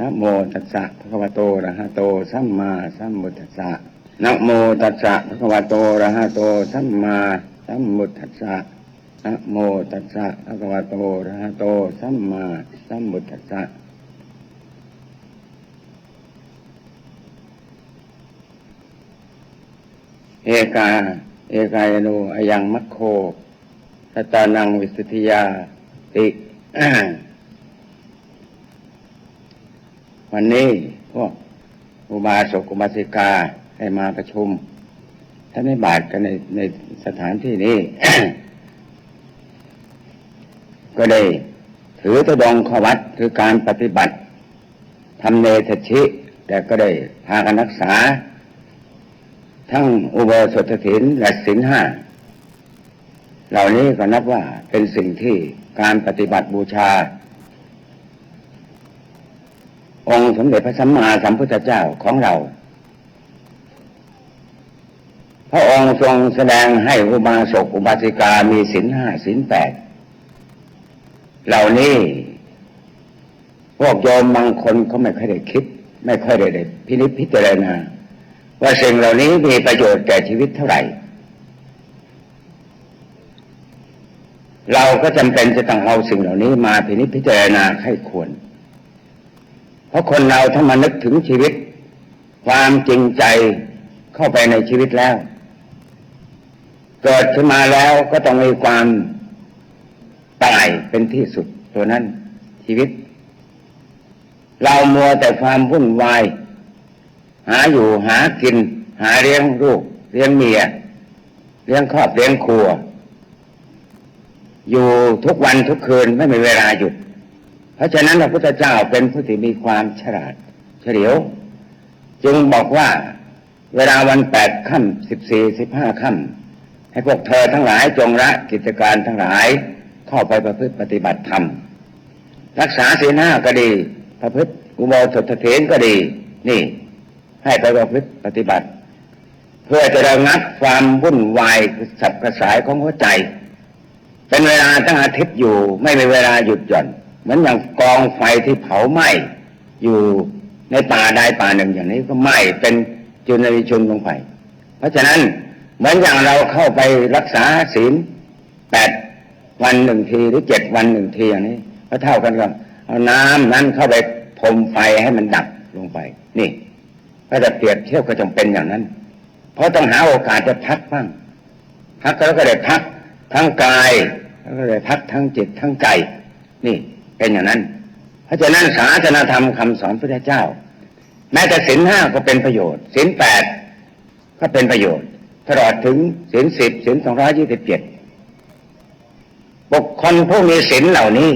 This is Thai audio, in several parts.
นะโมตัสสะภะคะวะโตอะระหะโตสัมมาสัมพุทธัสสะนะโมตัสสะภะคะวะโตอะระหะโตสัมมาสัมพุทธัสสะนะโมตัสสะภะคะวะโตอะระหะโตสัมมาสัมพุทธัสสะเอกา เอกายโนอายังมัคโคตตานังวิสุทธิยาติ วันนี้พวกอุบาสกอุบาสิกาให้มาประชุมท่านไม่บาทกันในในสถานที่นี้ ก็ได้ถือตะดองขวัดคือการปฏิบัติทำเนทชิ แต่ก็ได้พากันรักษา ทั้งอุโบสถศีลและศีลห้าเหล่านี้ก็นับว่าเป็นสิ่งที่การปฏิบัติบูชา องค์สมเด็จพระสัมมาสัมพุทธเจ้าของเรา พระองค์ทรงแสดงให้อุบาสกอุบาสิกามีศีลห้าศีลแปดเหล่านี้พวกโยมบางคนเขาไม่ค่อยได้คิด ไม่ค่อยได้ได้พินิจพิจารณาว่าสิ่งเหล่านี้มีประโยชน์แก่ชีวิตเท่าไหร่ เราก็จำเป็นจะต้องเอาสิ่งเหล่านี้มาพินิจพิจารณาให้ควร เพราะคนเราถ้ามานึกถึงชีวิต ความจริงใจเข้าไปในชีวิตแล้ว เกิดขึ้นมาแล้วก็ต้องมีความตายเป็นที่สุดตัวนั้นชีวิต เรามัวแต่ความวุ่นวาย หาอยู่หากิน หาเลี้ยงลูกเลี้ยงเมีย เลี้ยงครอบเลี้ยงครัว อยู่ทุกวันทุกคืนไม่มีเวลาหยุด เพราะฉะนั้นพระพุทธเจ้าเป็นผู้ที่มีความฉลาด เฉลียว จึงบอกว่าเวลาวันแปดค่ำสิบสี่สิบห้าค่ำให้พวกเธอทั้งหลายจงละกิจการทั้งหลายเข้าไปประพฤติปฏิบัติธรรม รักษาศีลห้าก็ดี ประพฤติอุโบสถเถนก็ดี นี่ ให้ไปประพฤติปฏิบัติ เพื่อจะระงับความวุ่นวายสับกระสายของหัวใจ เป็นเวลาทั้งอาทิตย์อยู่ไม่มีเวลาหยุดหย่อน เหมือนอย่างกองไฟที่เผาไหม้อยู่ในป่าใดป่าหนึ่งอย่างนี้ก็ไหม้เป็นจุลวิชุนลงไป เพราะฉะนั้นเหมือนอย่างเราเข้าไปรักษาศีลแปดวันหนึ่งทีหรือเจ็ดวันหนึ่งทีอย่างนี้ก็เท่ากันกับเอาน้ำนั้นเข้าไปพรมไฟให้มันดับลงไป นี่ถ้าจะเปรียบเทียบก็จำเป็นอย่างนั้น เพราะต้องหาโอกาสจะพักบ้างพักแล้วก็ได้พักทั้งกายแล้วก็ได้พักทั้งจิตทั้งใจ นี่ เป็นอย่างนั้น เพราะฉะนั้นศาสนาธรรมคำสอนพระเจ้า แม้แต่ศีลห้าก็เป็นประโยชน์ศีลแปดก็เป็นประโยชน์ ตลอดถึงศีลสิบศีลสองร้อยยี่สิบเจ็ดบุคคลผู้มีศีลเหล่านี้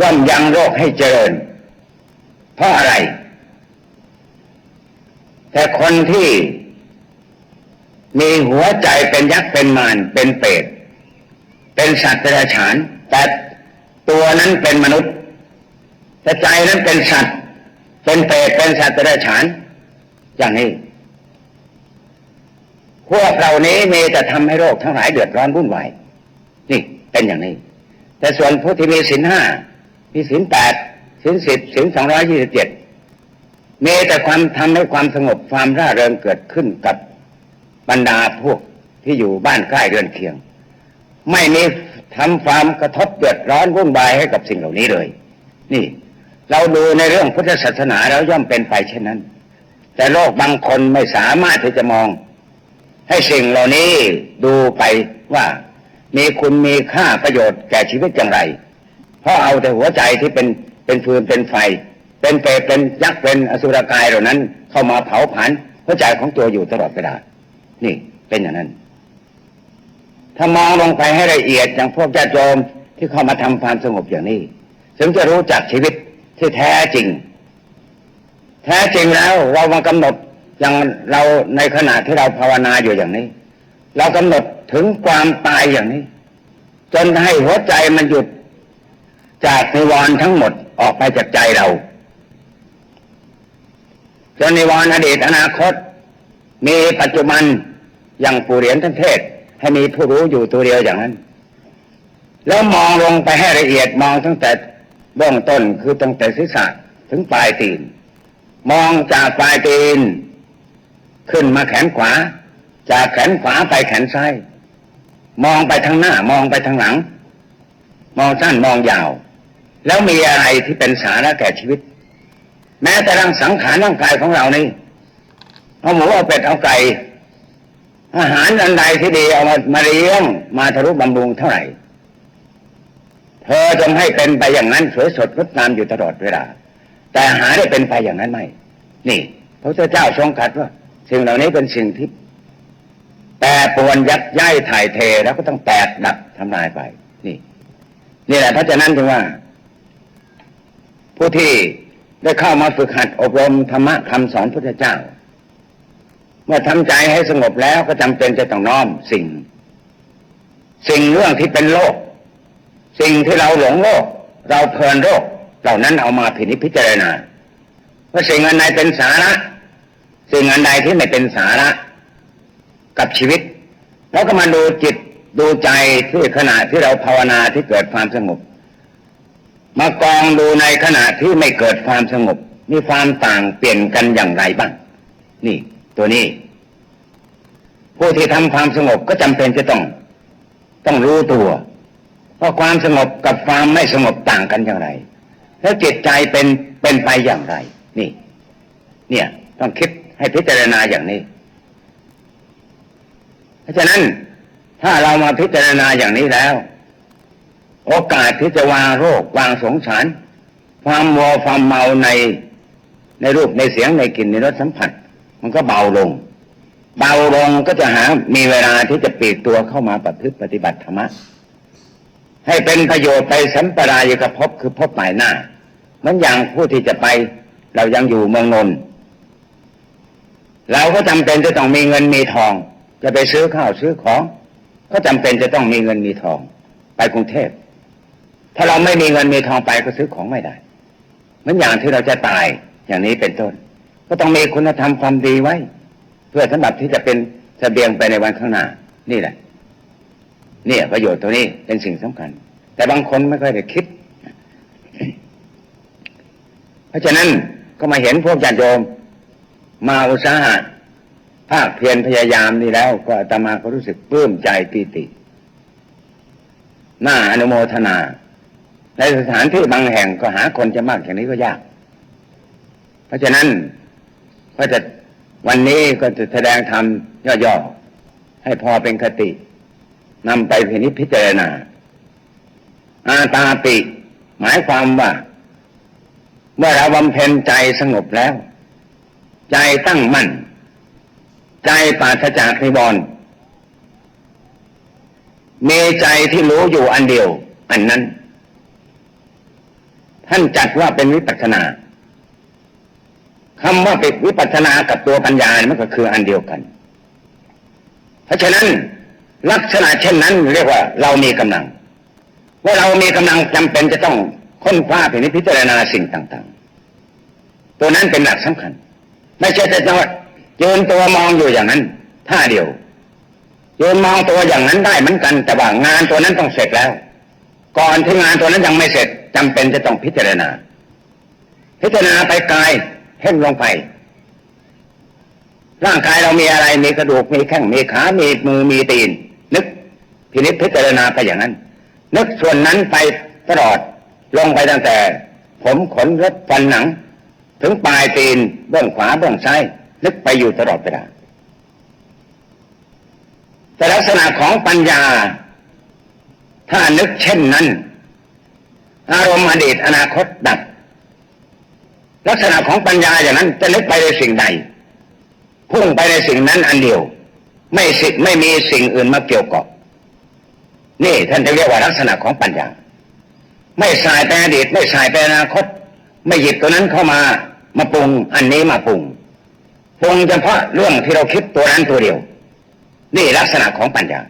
ย่อมยังโรคให้เจริญ เพราะอะไร แต่คนที่มีหัวใจเป็นยักษ์เป็นมารเป็นเปรตเป็นสัตว์เดรัจฉานแต่ ตัวนั้นเป็นมนุษย์แต่ใจนั้นเป็นสัตว์ เป็นเปรตเป็นสัตว์เดรัจฉาน อย่างนี้ พวกเหล่านี้มีแต่ทำให้โลกทั้งหลายเดือดร้อนวุ่นวายนี่เป็นอย่างนี้ แต่ส่วนผู้ที่มีศีลห้ามีศีลแปดศีลสิบศีลสองร้อยยี่สิบเจ็ดมีแต่ความทำให้ความสงบความร่าเริงเกิดขึ้นกับบรรดาพวกที่อยู่บ้านใกล้เรือนเคียง ไม่มี ทำความกระทบเดือดร้อนวุ่นวายให้กับสิ่งเหล่านี้เลย นี่ เราดูในเรื่องพุทธศาสนาแล้วย่อมเป็นไปเช่นนั้น แต่โลกบางคนไม่สามารถที่จะมอง ให้สิ่งเหล่านี้ดูไปว่า มีคุณมีค่าประโยชน์แก่ชีวิตอย่างไร เพราะเอาแต่หัวใจที่เป็นเป็นฟืนเป็นไฟ เป็นเปรตเป็นยักษ์เป็นอสุรกายเหล่านั้น เข้ามาเผาผลาญหัวใจของตัวอยู่ตลอดเวลานี่เป็นอย่างนั้น ถ้ามองลงไปให้ละเอียดอย่างพวกญาติโยมที่เข้ามาทำความสงบอย่างนี้ ถึงจะรู้จักชีวิตที่แท้จริง แท้จริงแล้วเรามากำหนดอย่างเราในขณะที่เราภาวนาอยู่อย่างนี้ เรากำหนดถึงความตายอย่างนี้ จนให้หัวใจมันหยุดจากนิวรณ์ทั้งหมดออกไปจากใจเรา จนนิวรณ์อดีตอนาคต มีปัจจุบันอย่างปู่เหรียญท่านเทศ ให้มีผู้รู้อยู่ตัวเดียวอย่างนั้น แล้วมองลงไปให้ละเอียดมองตั้งแต่เบื้องต้นคือตั้งแต่ศีรษะถึงปลายตีน มองจากปลายตีน ขึ้นมาแขนขวา จากแขนขวาไปแขนซ้ายมองไปทางหน้ามองไปทางหลัง มองสั้นมองยาว แล้วมีอะไรที่เป็นสาระแก่ชีวิต แม้แต่ร่างสังขารร่างกายของเรานี่เอาหมูเอาเป็ดเอาไก่ อาหารอันใดที่ดีเอามามาเลี้ยงมาทะลุบำรุงเท่าไหร่ เธอจงให้เป็นไปอย่างนั้นสวยสดงดงามอยู่ตลอดเวลา แต่หาได้เป็นไปอย่างนั้นไม่ นี่พระเจ้าทรงตรัสว่าสิ่งเหล่านี้เป็นสิ่งที่แปรปวนยักย้ายถ่ายเทแล้วก็ต้องแตกดับทำลายไป นี่นี่แหละเพราะฉะนั้นจึงว่า ผู้ที่ได้เข้ามาฝึกหัดอบรมธรรมะคำสอนพุทธเจ้า เมื่อทำใจให้สงบแล้วก็จำเป็นจะต้องน้อมสิ่ง สิ่งเรื่องที่เป็นโลก สิ่งที่เราหลงโลก เราเพลินโลกเหล่านั้นเอามาพินิจพิจารณาว่าสิ่งอันใดเป็นสาระ สิ่งอันใดที่ไม่เป็นสาระ กับชีวิต แล้วก็มาดูจิตดูใจที่ขณะที่เราภาวนาที่เกิดความสงบ มากองดูในขณะที่ไม่เกิดความสงบ มีความต่างเปลี่ยนกันอย่างไรบ้าง นี่ ตัวนี้ ผู้ที่ทำความสงบก็จำเป็นจะต้อง ต้องรู้ตัวว่าความสงบกับความไม่สงบต่างกันอย่างไร แล้วจิตใจเป็นเป็นไปอย่างไร นี่ เนี่ย ต้องคิดให้พิจารณาอย่างนี้ เพราะฉะนั้นถ้าเรามาพิจารณาอย่างนี้แล้ว โอกาสที่จะวางโรควางสงสาร ความมัวความเมาในในรูปในเสียงในกลิ่นในรสสัมผัส มันก็เบาลง เบาลงก็จะหามีเวลาที่จะปีกตัวเข้ามาปฏิปฏิบัติธรรมะให้เป็นประโยชน์ไปสัมปรายกับภพคือพใหม่หน้าเหมือนอย่างผู้ที่จะไปเรายังอยู่เมืองนนท์เราก็จำเป็นจะต้องมีเงินมีทอง จะไปซื้อข้าวซื้อของ ก็จำเป็นจะต้องมีเงินมีทอง ไปกรุงเทพถ้าเราไม่มีเงินมีทองไปก็ซื้อของไม่ได้เหมือนอย่างที่เราจะตายอย่างนี้เป็นต้น ก็ต้องมีคุณธรรมความดีไว้ เพื่อสำหรับที่จะเป็นเสบียงไปในวันข้างหน้า นี่แหละ เนี่ย ประโยชน์ตัวนี้เป็นสิ่งสำคัญ แต่บางคนไม่ค่อยได้คิด เพราะฉะนั้นก็มาเห็นพวกญาติโยม มาอุตสาหะภาคเพียรพยายามนี่แล้ว ก็อาตมาก็รู้สึกปลื้มใจปีติหน่าอนุโมทนา ในสถานที่บางแห่งก็หาคนจะมากอย่างนี้ก็ยาก เพราะฉะนั้น ก็จะวันนี้ก็จะแสดงธรรมย่อๆให้พอเป็นคตินำไปพินิจพิจารณา อาตาปิหมายความว่า เมื่อเราบำเพ็ญใจสงบแล้ว ใจตั้งมั่น ใจปราศจากนิวรณ์มีใจที่รู้อยู่อันเดียว อันนั้น ท่านจัดว่าเป็นวิปัสสนา คำว่าเป็นวิปัสสนากับตัวปัญญามันก็คืออันเดียวกัน เพราะฉะนั้นลักษณะเช่นนั้นเรียกว่าเรามีกำลัง ว่าเรามีกำลังจำเป็นจะต้องค้นคว้าพินิจพิจารณาสิ่งต่าง ๆ ตัวนั้นเป็นหลักสำคัญ ไม่ใช่แต่ว่ายืนตัวมองอยู่อย่างนั้นท่าเดียวยืนมองตัวอย่างนั้นได้เหมือนกัน แต่ว่างานตัวนั้นต้องเสร็จแล้ว ก่อนที่งานตัวนั้นยังไม่เสร็จจำเป็นจะต้องพิจารณา พิจารณาไปกาย พ่งลงไป ร่างกายเรามีอะไรมีกระดูกมีแข้งมีขามีมือมีตีน นึกพินิจพิจารณาไปอย่างนั้น นึกส่วนนั้นไปตลอดลงไปตั้งแต่ ผมขนเล็บฟันหนัง ถึงปลายตีนเบื้องขวาเบื้องซ้ายนึกไปอยู่ตลอดเวลาแต่ลักษณะของปัญญา ถ้านึกเช่นนั้น อารมณ์อดีตอนาคตดับ ลักษณะของปัญญาอย่างนั้นจะนึกไปในสิ่งใด พุ่งไปในสิ่งนั้นอันเดียว ไม่สิไม่มีสิ่งอื่นมาเกี่ยวเกาะนี่ท่านจะเรียกว่าลักษณะของปัญญา ไม่สายไปอดีตไม่สายไปอนาคต ไม่หยิบตัวนั้นเข้ามามาปรุงอันนี้มาปรุงปรุงเฉพาะเรื่องที่เราคิดตัวนั้นตัวเดียว นี่ลักษณะของปัญญา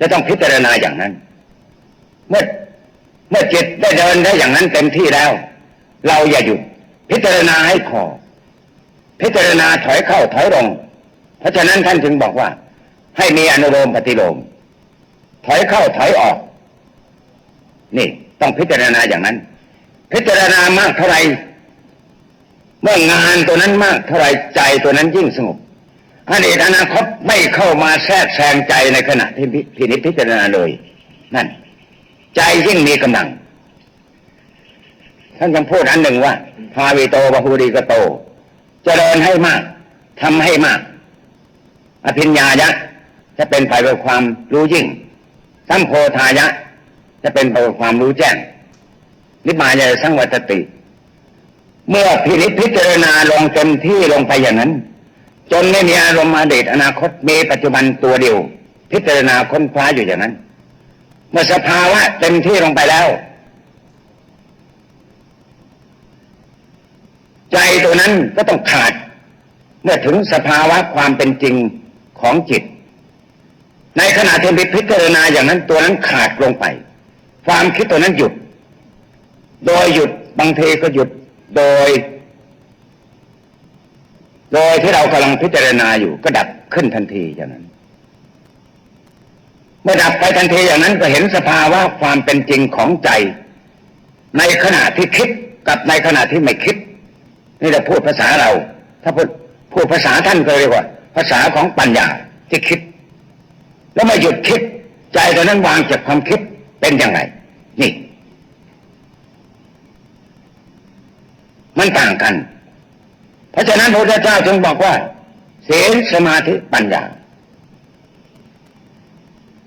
จะต้องพิจารณาอย่างนั้น เมื่อเมื่อจิตได้เดินได้อย่างนั้นเต็มที่แล้ว เราอย่าหยุด พิจารณาให้พอพิจารณาถอยเข้าถอยลง เพราะฉะนั้นท่านจึงบอกว่า ให้มีอนุโลมปฏิโลม ถอยเข้าถอยออก นี่ต้องพิจารณาอย่างนั้น พิจารณามากเท่าไรเมื่องานตัวนั้นมากเท่าไรใจตัวนั้นยิ่งสงบอดีตอนาคตไม่เข้ามาแทรกแซงใจในขณะที่พินิจพิจารณาเลย นั่น ใจยิ่งมีกำลัง ท่านยังพูดอันหนึ่งว่าพาวิโตบหูริกโต เจริญให้มากทำให้มาก อภิญญายะ จะเป็นไปด้วยความรู้ยิ่งสัมโพธายะ จะเป็นไปด้วยความรู้แจ้ง นิพพานจะสังวัตติ เมื่อพินิจพิจารณาลงเต็มที่ลงไปอย่างนั้น จนไม่มีอารมณ์อดีตอนาคตมีปัจจุบันตัวเดียว พิจารณาค้นคว้าอยู่อย่างนั้น เมื่อสภาวะเต็มที่ลงไปแล้ว ใจตัวนั้นก็ต้องขาด เมื่อถึงสภาวะความเป็นจริงของจิต ในขณะที่พิจารณาอย่างนั้นตัวนั้นขาดลงไป ความคิดตัวนั้นหยุด โดยหยุดบางทีก็หยุดโดย โดยที่เรากำลังพิจารณาอยู่ก็ดับขึ้นทันทีอย่างนั้น เมื่อดับไปทันทีอย่างนั้นก็เห็นสภาวะความเป็นจริงของใจ ในขณะที่คิดกับในขณะที่ไม่คิด นี่เราพูดภาษาเรา ถ้าพูดพูดภาษาท่านก็เรียกว่า ภาษาของปัญญาที่คิด แล้วไม่หยุดคิด ใจตอนนั้นวางจากความคิดเป็นยังไงนี่ มันต่างกัน เพราะฉะนั้นพระพุทธเจ้าจึงบอกว่าศีลสมาธิปัญญา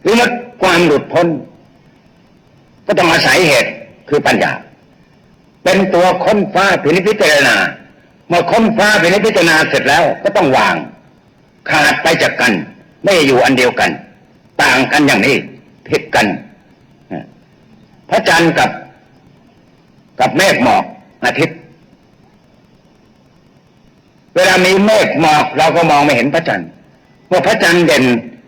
หรือว่าความหลุดพ้น ก็ต้องอาศัยเหตุคือปัญญา เป็นตัวค้นฟ้าพินิจพิจารณา เมื่อค้นฟ้าพินิจพิจารณาเสร็จแล้วก็ต้องวาง ขาดไปจากกัน ไม่อยู่อันเดียวกัน ต่างกันอย่างนี้ผิดกันพระจันทร์กับ กับเมฆหมอกอาทิตย์ เวลามีเมฆหมอกเราก็มองไม่เห็นพระจันทร์เมื่อพระจันทร์เด่น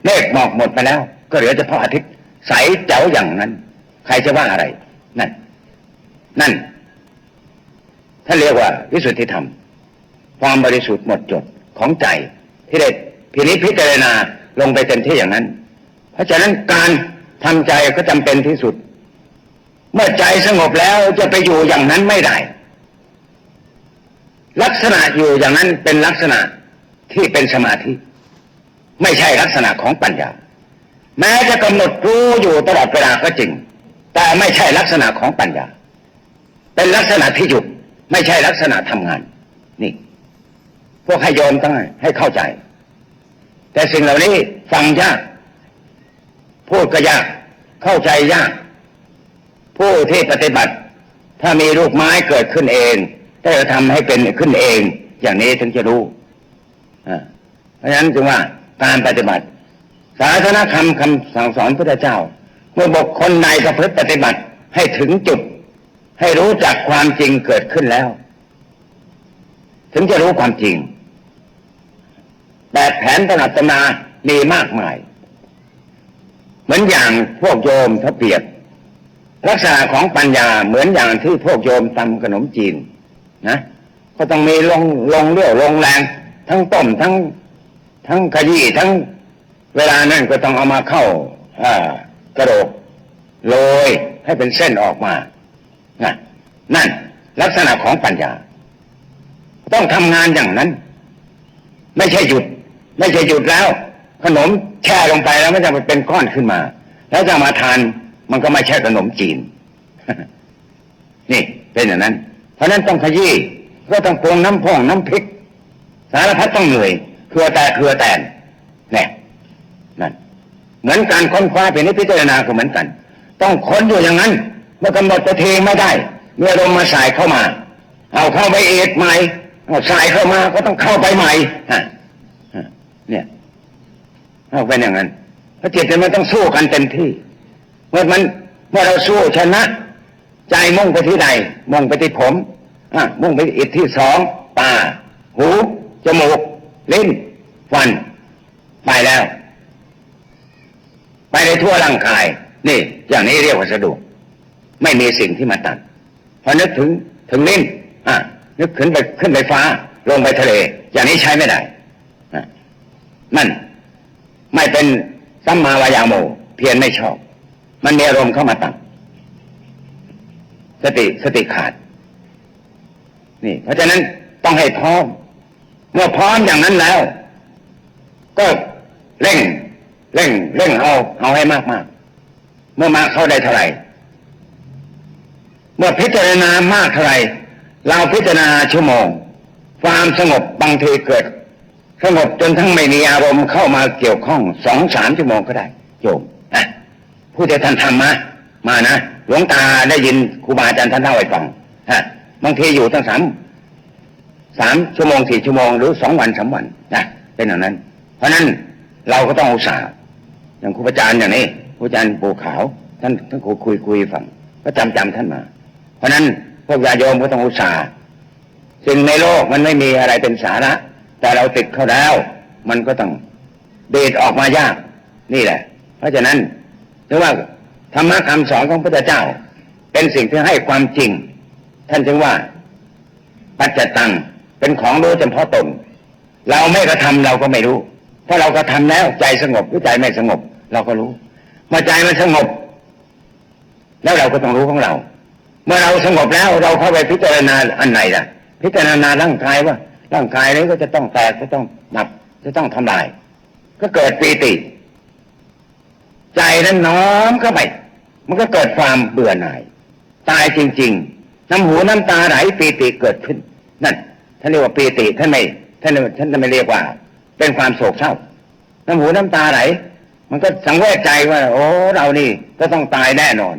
เมฆหมอกหมดไปแล้ว ก็เหลือเฉพาะอาทิตย์ ใสเจ๋วอย่างนั้น ใครจะว่าอะไร นั่น นั่น ท่านเรียกว่าวิสุทธิธรรม ความบริสุทธิ์หมดจดของใจที่ได้พินิจพิจารณาลงไปเต็มที่อย่างนั้น เพราะฉะนั้นการทำใจก็จำเป็นที่สุด เมื่อใจสงบแล้วจะไปอยู่อย่างนั้นไม่ได้ ลักษณะอยู่อย่างนั้นเป็นลักษณะที่เป็นสมาธิ ไม่ใช่ลักษณะของปัญญา แม้จะกำหนดรู้อยู่ตลอดเวลาก็จริง แต่ไม่ใช่ลักษณะของปัญญา เป็นลักษณะที่หยุด ไม่ใช่ลักษณะทำงาน นี่ พวกให้โยมต้องให้เข้าใจ แต่สิ่งเหล่านี้ฟังยาก พูดก็ยาก เข้าใจยาก ผู้ที่ปฏิบัติ ถ้ามีลูกไม้เกิดขึ้นเองถ้จะทำให้เป็นขึ้นเอง อย่างนี้ถึงจะรู้เพราะฉะนั้นจึงว่าการปฏิบัติ ศาสนาคำคำสั่งสอนพระเจ้า เมื่อบุคคลในประพฤติปฏิบัติให้ถึงจุด ให้รู้จักความจริงเกิดขึ้นแล้ว ถึงจะรู้ความจริงแบบแผนตนัดตนามีมากมาย เหมือนอย่างพวกโยมถ้าเปรียบลักษณะของปัญญาเหมือนอย่างที่พวกโยมตำขนมจีนนะก็ต้องมีลงลงเรี่ยวลงแรง ทั้งต้มทั้ง ทั้งขยี้ทั้งเวลานั่นก็ต้องเอามาเข้ากระโดกโรยให้เป็นเส้นออกมา นะนั่น ลักษณะของปัญญา ต้องทำงานอย่างนั้น ไม่ใช่หยุด ไม่ใช่หยุดแล้ว ขนมแช่ลงไปแล้วมันจะเป็นก้อนขึ้นมา แล้วจะมาทานมันก็ไม่ใช่ขนมจีน นี่เป็นอย่างนั้น เพราะนั้นต้องขยี้ก็ต้องปรุงน้ำพองน้ำพริก สารพัดต้องเหนื่อยเครือแต่เครือแตนเนี่ยนั่นเหมือนการค้นคว้าเป็นนิพพิจารณาก็เหมือนกัน ต้องค้นอยู่อย่างนั้น เมื่อกำหนดจะเทไม่ได้ เมื่อลมมาสายเข้ามา เอาเข้าไปเอ็ดใหม่เอาสายเข้ามาก็ต้องเข้าไปใหม่ฮะเนี่ยเอาเป็นอย่างนั้นพระจิตมันต้องสู้กันเต็มที่ เมื่อมันเมื่อเราสู้ชนะ ใจมุ่งไปที่ใดมุ่งไปที่ผมอะมุ่งไปอิทที่สองตาหูจมูกลิ้นฟัน ไปแล้ว ไปในทั่วร่างกาย นี่ อย่างนี้เรียกว่าสะดวก ไม่มีสิ่งที่มาตัด พอนึกถึงถึงลิ้นอะนึกขึ้นไปขึ้นไปฟ้า ลงไปทะเล อย่างนี้ใช้ไม่ได้นั่นไม่เป็นสัมมาวายาโม เพียรไม่ชอบ มันมีอารมณ์เข้ามาตัดสติสติขาด นี่ เพราะฉะนั้นต้องให้พร้อม เมื่อพร้อมอย่างนั้นแล้ว ก็เร่ง เร่ง เร่งเอาเอาให้มากมากๆเมื่อมาเข้าได้เท่าไหร่ เมื่อพิจารณามากเท่าไรเราพิจารณาชั่วโมง ความสงบบางทีเกิด สงบจนทั้งไม่มีอารมณ์เข้ามาเกี่ยวข้องสองสามชั่วโมงก็ได้ โยมนะผู้ที่ท่านทำมามานะหลวงตาได้ยินครูบาอาจารย์ท่านเล่าให้ฟังฮะบางทีอยู่ตั้งสามสามชั่วโมงสี่ชั่วโมงหรือสองวันสามวันนะเป็นอย่างนั้น เพราะนั้นเราก็ต้องอุตส่าห์อย่างครูบาอาจารย์อย่างนี้ครูอาจารย์ปูขาว ท่านท่านคุยคุยคุยฟังก็จำจำท่านมา เพราะนั้นพวกญาโยมก็ต้องอุตส่าห์สิ่งในโลกมันไม่มีอะไรเป็นสาระ แต่เราติดเข้าแล้ว มันก็ต้องเดดออกมายาก นี่แหละ เพราะฉะนั้นถือว่าธรรมะคำสอนของพระเจ้า เป็นสิ่งที่ให้ความจริง ท่านจึงว่า ปัจจตังเป็นของรู้เฉพาะตน เราไม่กระทำเราก็ไม่รู้ เพราะเรากระทำแล้วใจสงบหรือใจไม่สงบ เราก็รู้เมื่อใจมันสงบ แล้วเราก็ต้องรู้ของเรา มื่อเราสงบแล้วเราเข้าไปพิจารณาอันไหนล่ะ พิจารณาร่างกายว่า ร่างกายนี้ก็จะต้องแตกจะต้องดับจะต้องทำลาย ก็เกิดปีติ ใจนั้นน้อมเข้าไป มันก็เกิดความเบื่อหน่าย ตายจริง ๆ น้ำหูน้ำตาไหลปีติเกิดขึ้น นั่นท่านเรียกว่าปีติท่านไม่ท่านท่านไม่เรียกว่า เป็นความโศกเศร้า น้ำหูน้ำตาไหลมันก็สังเวชใจว่า โอ้เรานี่ก็ต้องตายแน่นอน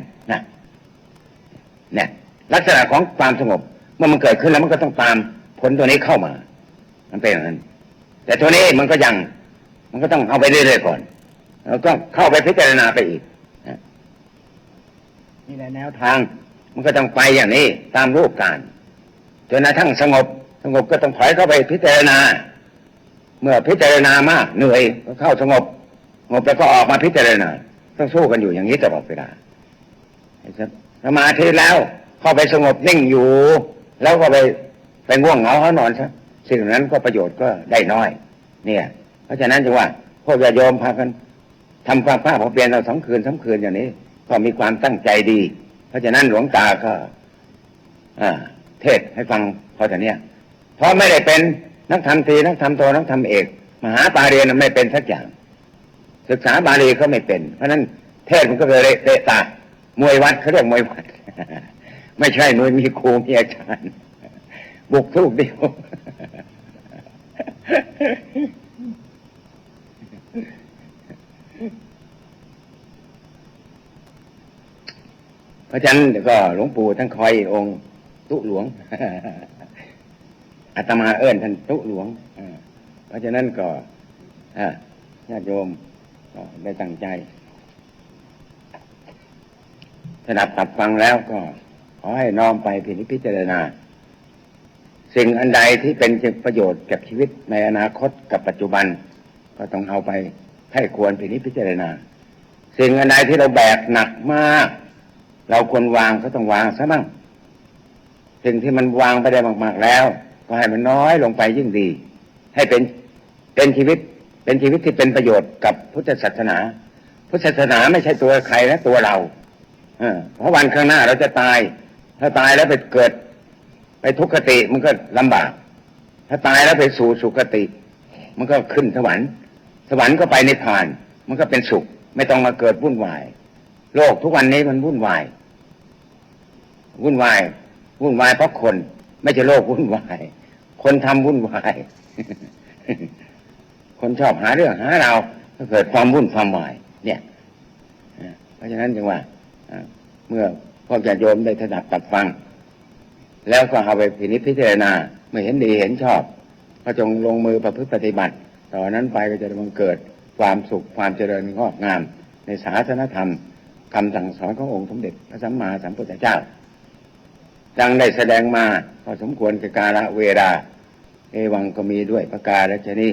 เนี่ยลักษณะของความสงบเมื่อมันเกิดขึ้นแล้วมันก็ต้องตามผลตัวนี้เข้ามา มันเป็นอย่างนั้น แต่ตัวนี้มันก็ยัง มันก็ต้องเอาไปเรื่อยๆก่อน แล้วก็เข้าไปพิจารณาไปอีกนี่แหละแนวทาง มันก็ต้องไปอย่างนี้ ตามรูปการจนกระทั่งสงบ สงบก็ต้องถอยเข้าไปพิจารณา เมื่อพิจารณามากเหนื่อยก็เข้าสงบสงบแล้วก็ออกมาพิจารณาต้องสู้กันอยู่อย่างนี้ตลอดเวลา สมาธิแล้วเข้าไปสงบนิ่งอยู่ แล้วก็ไปไปง่วงเหงาเขานอนซะสิ่งนั้นก็ประโยชน์ก็ได้น้อย เนี่ย เพราะฉะนั้นจึงว่าพวกญาติโยมพากันทำความภาคความเพียรเราสองคืนสามคืนอย่างนี้ ก็มีความตั้งใจดี เพราะฉะนั้นหลวงตาก็อ่าเทศให้ฟังพอแต่เนี้ยเพราะไม่ได้เป็นนักธรรมตีนักธรรมโทนักธรรมเอกมหาปาเรียนไม่เป็นสักอย่าง ศึกษาบาลีก็ไม่เป็น เพราะฉะนั้นเทศมันก็เลยเตะตา มวยวัดเขาเรียกมวยวัด ไม่ใช่มวยมีครูมีอาจารย์ บุกทุกเดียวเพราะฉะนั้นเดี๋ยวก็หลวงปู่ท่านคอยองค์ตุหลวงอาตมาเอิ้นท่านตุหลวงเพราะฉะนั้นก็ญาติโยมได้ตั้งใจ สดับตับฟังแล้วก็ ขอให้น้อมไปพินิจพิจารณา สิ่งอันใดที่เป็นประโยชน์กับชีวิตในอนาคตกับปัจจุบัน ก็ต้องเอาไปให้ควรพินิจพิจารณา สิ่งอันใดที่เราแบกหนักมาก เราควรวางก็ต้องวางซะบ้างสิ่งที่มันวางไปได้มาก ๆ แล้ว ก็ให้มันน้อยลงไปยิ่งดี ให้เป็นเป็นชีวิตเป็นชีวิตที่เป็นประโยชน์กับพุทธศาสนา พุทธศาสนาไม่ใช่ตัวใครนะตัวเรา เพราะวันข้างหน้าเราจะตาย ถ้าตายแล้วไปเกิด ไปทุกขติมันก็ลำบาก ถ้าตายแล้วไปสู่สุคติ มันก็ขึ้นสวรรค์ สวรรค์ก็ไปในพาน มันก็เป็นสุข ไม่ต้องมาเกิดวุ่นวาย โลกทุกวันนี้มันวุ่นวาย วุ่นวาย วุ่นวายเพราะคน ไม่ใช่โลกวุ่นวาย คนทำวุ่นวาย คนชอบหาเรื่องหาเราก็เกิดความวุ่นความวาย เนี่ย เพราะฉะนั้นจึงว่า เมื่อพวกญาติโยมได้ถนัดตัดฟัง แล้วก็เอาไปพินิจพิจารณาเมื่อเห็นดีเห็นชอบ ก็จงลงมือประพฤติปฏิบัติต่อนนั้นไปก็จะบังเกิดความสุขความเจริญงอกงาม ในศาสนธรรมคำสั่งสอนขององค์สมเด็จพระสัมมาสัมพุทธเจ้า ดังได้แสดงมาพอสมควรกับกาลเวลาเอวังก็มีด้วยประกาศและชนี้